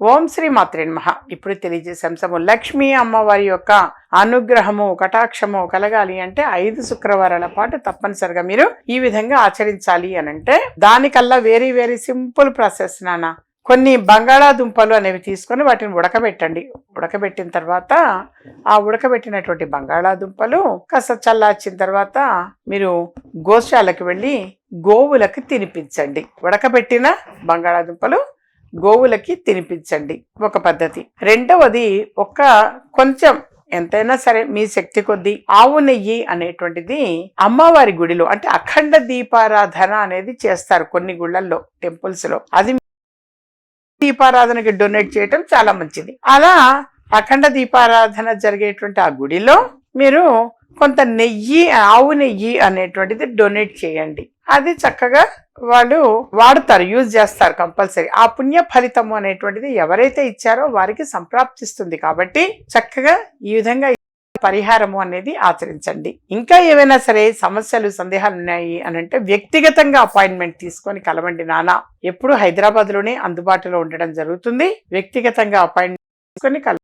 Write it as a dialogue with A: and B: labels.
A: ఓం శ్రీ మాత్రే నమః. ఇప్పుడు తెలియజేసే అంశము లక్ష్మీ అమ్మవారి యొక్క అనుగ్రహము కటాక్షము కలగాలి అంటే ఐదు శుక్రవారాల పాటు తప్పనిసరిగా మీరు ఈ విధంగా ఆచరించాలి అని అంటే దానికల్లా వెరీ వెరీ సింపుల్ ప్రాసెస్ నాన్న. కొన్ని బంగాళాదుంపలు అనేవి తీసుకొని వాటిని ఉడకబెట్టండి. ఉడకబెట్టిన తర్వాత ఆ ఉడకబెట్టినటువంటి బంగాళాదుంపలు కాస్త చల్లార్చిన తర్వాత మీరు గోశాలకు వెళ్ళి గోవులకు తినిపించండి. ఉడకబెట్టిన బంగాళాదుంపలు గోవులకి తినిపించండి. ఒక పద్ధతి. రెండవది ఒక కొంచెం ఎంతైనా సరే మీ శక్తి కొద్దీ ఆవు నెయ్యి అనేటువంటిది అమ్మవారి గుడిలో అంటే అఖండ దీపారాధన అనేది చేస్తారు కొన్ని గుళ్ళల్లో టెంపుల్స్లో అది దీపారాధనకి డొనేట్ చేయటం చాలా మంచిది. అలా అఖండ దీపారాధన జరిగేటువంటి ఆ గుడిలో మీరు కొంత నెయ్యి ఆవు నెయ్యి అనేటువంటిది డొనేట్ చేయండి. అది చక్కగా వాళ్ళు వాడుతారు యూజ్ చేస్తారు కంపల్సరీ. ఆ పుణ్య ఫలితము అనేటువంటిది ఎవరైతే ఇచ్చారో వారికి సంప్రాప్తిస్తుంది కాబట్టి చక్కగా ఈ విధంగా పరిహారము అనేది ఆచరించండి. ఇంకా ఏవైనా సరే సమస్యలు సందేహాలు ఉన్నాయి అని అంటే వ్యక్తిగతంగా అపాయింట్మెంట్ తీసుకొని కలవండి నానా ఎప్పుడు హైదరాబాద్లోనే అందుబాటులో ఉండడం జరుగుతుంది. వ్యక్తిగతంగా అపాయింట్మెంట్ తీసుకొని కల